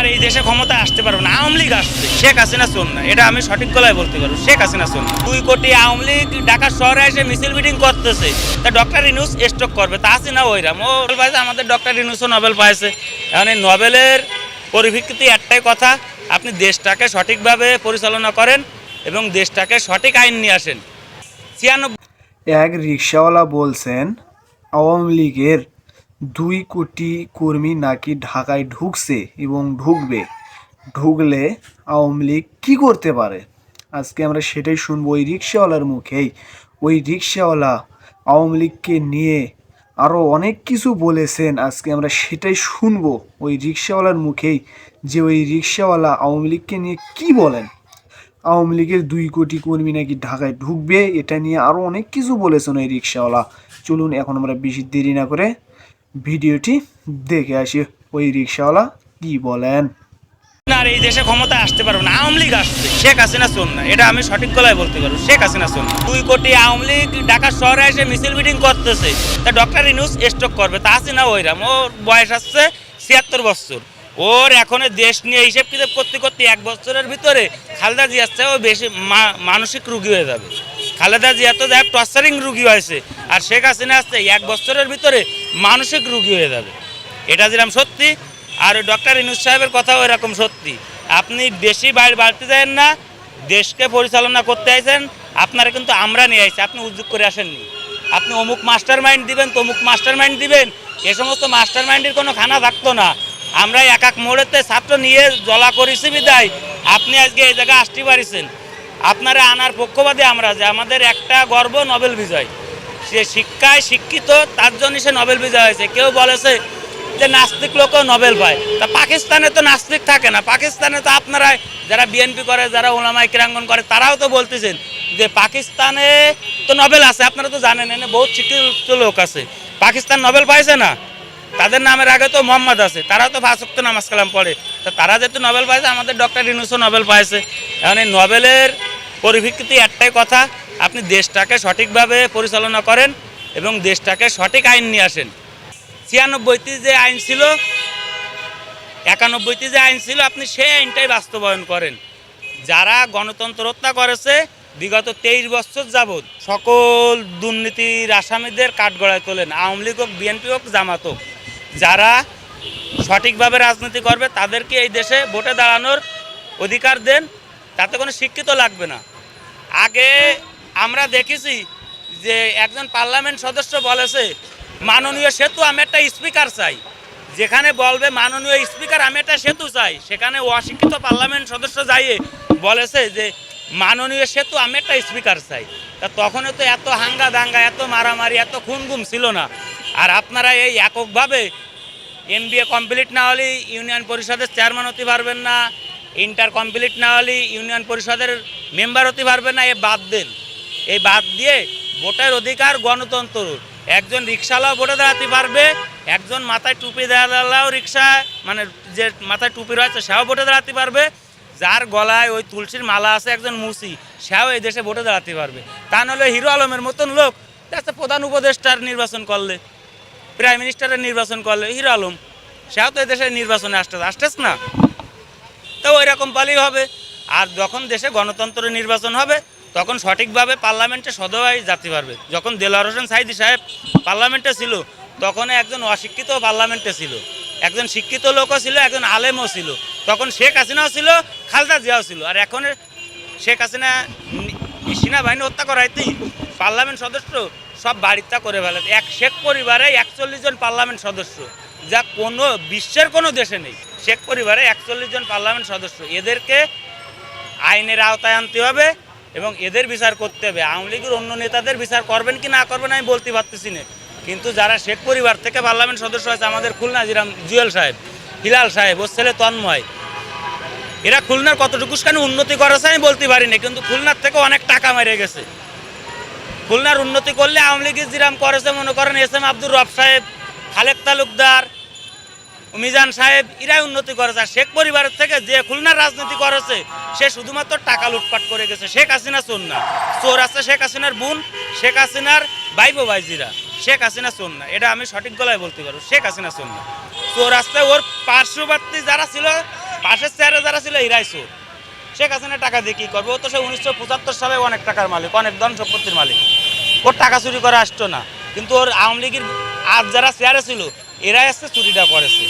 আর এই দেশে ক্ষমতা আসতে পারব না। আওয়ামী লীগ আসছে শেখ হাসিনা শোন না। এটা আমি সঠিক গলায় বলতে পারব। শেখ হাসিনা শোন দুই কোটি আওয়ামী লীগ ঢাকা শহরে এসে মিছিল মিটিং করতেছে। তা ডক্টর ইনুস স্টক করবে। তা হাসিনা ওইরাম ও পাইছে আমাদের ডক্টর ইনুসও নোবেল পাইছে। এখন এই নোবেলের পরিপ্রেক্ষিতে একটাই কথা, আপনি দেশটাকে সঠিকভাবে পরিচালনা করেন এবং দেশটাকে সঠিক আইন নিয়ে আসেন। ছিয়ানব্বই এক রিক্সাওয়ালা বলছেন, আওয়ামী লীগের দুই কোটি কর্মী নাকি ঢাকায় ঢুকছে এবং ঢুকবে? ঢুকলে আওয়ামী লীগ কী করতে পারে? আজকে আমরা সেটাই শুনব ওই রিক্সাওয়ালার মুখেই। ওই রিক্সাওয়ালা আওয়ামী লীগকে নিয়ে আরও অনেক কিছু বলেছেন। আজকে আমরা সেটাই শুনব ওই রিক্সাওয়ালার মুখেই যে ওই রিক্সাওয়ালা আওয়ামী লীগকে নিয়ে কি বলেন? আওয়ামী লীগের দুই কোটি কর্মী নাকি ঢাকায় ঢুকবে? এটা নিয়ে আরও অনেক কিছু বলেছেন ওই রিক্সাওয়ালা। চলুন, এখন আমরা বেশি দেরি না করে ভিডিওটি দেখে আসি। ওই রিক্সাওয়ালা কি বলেন? আর এই দেশে ক্ষমতা আসতে পারব না, আওয়ামী লীগ আসছে শেখ হাসিনা শোন না, এটা আমি সঠিক গলায় বলতে পারব। শেখ হাসিনা শোন দুই কোটি আওয়ামী লীগ ঢাকা শহরে এসে মিছিল মিটিং করতেছে। তা ডক্টর ইনুস স্টক করবে, তা হাসিনা ওইরাম ওর বয়স আসছে ছিয়াত্তর বছর। ওর এখন দেশ নিয়ে হিসেব কিতাব করতে করতে এক বছরের ভিতরে খালেদা জিয়ার চেয়েও বেশি মানসিক রুগী হয়ে যাবে। খালেদা জিয়া তো যাই টর্চারিং রুগী হয়েছে। আর শেখ হাসিনা আসছে এক বছরের ভিতরে মানসিক রুগী হয়ে যাবে। এটা যেরকম সত্যি, আর ডক্টর ইনুস সাহেবের কথাও এরকম সত্যি। আপনি বেশি বাইরে বাড়তে যাবেন না, দেশকে পরিচালনা করতে আইছেন, আপনারা কিন্তু আমরা নিয়ে আইছি, আপনি উদ্যোগ করে আসেননি। আপনি অমুক মাস্টার মাইন্ড দিবেন, তমুক মাস্টার মাইন্ড দিবেন, এ সমস্ত মাস্টার মাইন্ডের কোনো খানা থাকতো না। আমরা এক এক মোড়েতে ছাত্র নিয়ে জলা করেছি বিদায় আপনি আজকে এই জায়গায় আসতে পারিছেন। আপনারা আনার পক্ষপাতী আমরা যে, আমাদের একটা গর্ব নোবেল বিজয়। সে শিক্ষায় শিক্ষিত, তার জন্য সে নোবেল বিজয় হয়েছে। কেউ বলেছে যে নাস্তিক লোকও নোবেল পায়। তা পাকিস্তানে তো নাস্তিক থাকে না। পাকিস্তানে তো আপনারা যারা বিএনপি করে, যারা ওলামাই ক্রীড়াঙ্গন করে, তারাও তো বলতেছেন যে পাকিস্তানে তো নোবেল আছে। আপনারা তো জানেন, এনে বহুত শিক্ষিত লোক আছে। পাকিস্তান নোবেল পাইছে না? তাদের নামের আগে তো মোহাম্মদ আছে। তারাও তো ফাঁসক্ত নামাজ কালাম পড়ে। তা তারা যেহেতু নোবেল পাইছে, আমাদের ডক্টর ইনুসও নোবেল পাইছে। এখন এই নোবেলের পরিপ্রেক্ষিতে একটাই কথা আপনি দেশটাকে সঠিকভাবে পরিচালনা করেন এবং দেশটাকে সঠিক আইন নিয়ে আসেন। ছিয়ানব্বইতে যে আইন ছিল একানব্বইতে যে আইন ছিল, আপনি সেই আইনটাই বাস্তবায়ন করেন। যারা গণতন্ত্র হত্যা করেছে, বিগত তেইশ বছর যাবৎ সকল দুর্নীতির আসামিদের কাঠগড়ায় তোলেন, আওয়ামী লীগ হোক, বিএনপি হোক, জামাত হোক। যারা সঠিকভাবে রাজনীতি করবে, তাদেরকে এই দেশে ভোটে দাঁড়ানোর অধিকার দেন, তাতে কোনো শিক্ষিত লাগবে না। আগে আমরা দেখেছি যে একজন পার্লামেন্ট সদস্য বলেছে, মাননীয় সেতু, আমি একটা স্পিকার চাই। যেখানে বলবে, মাননীয় স্পিকার, আমি একটা সেতু চাই। সেখানে অশিক্ষিত পার্লামেন্ট সদস্য যাইয়ে বলেছে যে, মাননীয় সেতু, আমি একটা স্পিকার চাই। তা তখন তো এত হাঙ্গা দাঙ্গা, এত মারামারি, এত খুনগুম ছিল না। আর আপনারা এই এককভাবে এম এমবিএ কমপ্লিট না হলে ইউনিয়ন পরিষদের চেয়ারম্যান হতে পারবেন না, ইন্টার কমপ্লিট না হলে ইউনিয়ন পরিষদের মেম্বার হতে পারবেন না, এ বাদ দেন। এই বাদ দিয়ে ভোটের অধিকার গণতন্ত্র একজন রিক্সাওয়ালাও ভোটে দাঁড়াতে পারবে, একজন মাথায় টুপি দেওয়ালাও রিক্সা মানে যে মাথায় টুপি রয়েছে সেও ভোটে দাঁড়াতে পারবে। যার গলায় ওই তুলসীর মালা আছে, একজন মুসি সেও এই দেশে ভোটে দাঁড়াতে পারবে। তা নাহলে হিরো আলমের মতন লোক যাচ্ছে প্রধান উপদেষ্টার নির্বাচন করলে প্রাইম মিনিস্টারের নির্বাচন করলে হিরো আলম, সেও তো এই দেশের নির্বাচনে আসতেছে, আসতেছ না। তো ওই রকম পালেই হবে। আর যখন দেশে গণতন্ত্র নির্বাচন হবে তখন সঠিকভাবে পার্লামেন্টে সদয় যেতে পারবে। যখন দেলোয়ার হোসেন সাইদি সাহেব পার্লামেন্টে ছিল তখন একজন অশিক্ষিত পার্লামেন্টে ছিল। একজন শিক্ষিত লোকও ছিল, একজন আলেমও ছিল। তখন শেখ হাসিনাও ছিল, খালদা জিয়াও ছিল। আর এখন শেখ হাসিনা সেনাবাহিনী হত্যা করাইতেই পার্লামেন্ট সদস্য সব বাড়িটা করে ফেলে এক শেখ পরিবারে একচল্লিশ জন পার্লামেন্ট সদস্য, যা কোনো বিশ্বের কোনো দেশে নেই। শেখ পরিবারে একচল্লিশ জন পার্লামেন্ট সদস্য। এদেরকে আইনের আওতায় আনতে হবে এবং এদের বিচার করতে হবে। আওয়ামী লীগের অন্য নেতাদের বিচার করবেন কি না করবেন আমি বলতে পারতেছি না। কিন্তু যারা শেখ পরিবার থেকে পার্লামেন্ট সদস্য হয়েছে, আমাদের খুলনা জিরাম, জুয়েল সাহেব, হিলাল সাহেব, ওর ছেলে তন্ময়, এরা খুলনার কতটুকু কেন উন্নতি করেছে আমি বলতে পারি না, কিন্তু খুলনার থেকে অনেক টাকা মেরে গেছে। খুলনার উন্নতি করলে আওয়ামী লীগের জিরাম করেছে মনে করেন এস এম আব্দুর রব সাহেব খালেক তালুকদার মিজান সাহেব এরাই উন্নতি করেছে, আর শেখ পরিবারের থেকে যে খুলনার রাজনীতি করেছে, সে শুধুমাত্র টাকা লুটপাট করে গেছে। শেখ হাসিনা চোর না চোর আছে শেখ হাসিনার বোন, শেখ হাসিনার বাইবো বাইজিরা শেখ হাসিনা চোর না এটা আমি সঠিক গলায় বলতে পারব, শেখ হাসিনা চোর না চোর আসতে ওর পার্শ্ববর্তী যারা ছিল, পাশের চেয়ারে যারা ছিল এরাই চোর। শেখ হাসিনা টাকা দিয়ে কী করবে? ও তো সে উনিশশো পঁচাত্তর সালে অনেক টাকার মালিক, অনেক ধন সম্পত্তির মালিক। ওর টাকা চুরি করে আসতো না। কিন্তু ওর আওয়ামী লীগের আজ যারা চেয়ারে ছিল, এরাই আসছে চুরিটা করেছে।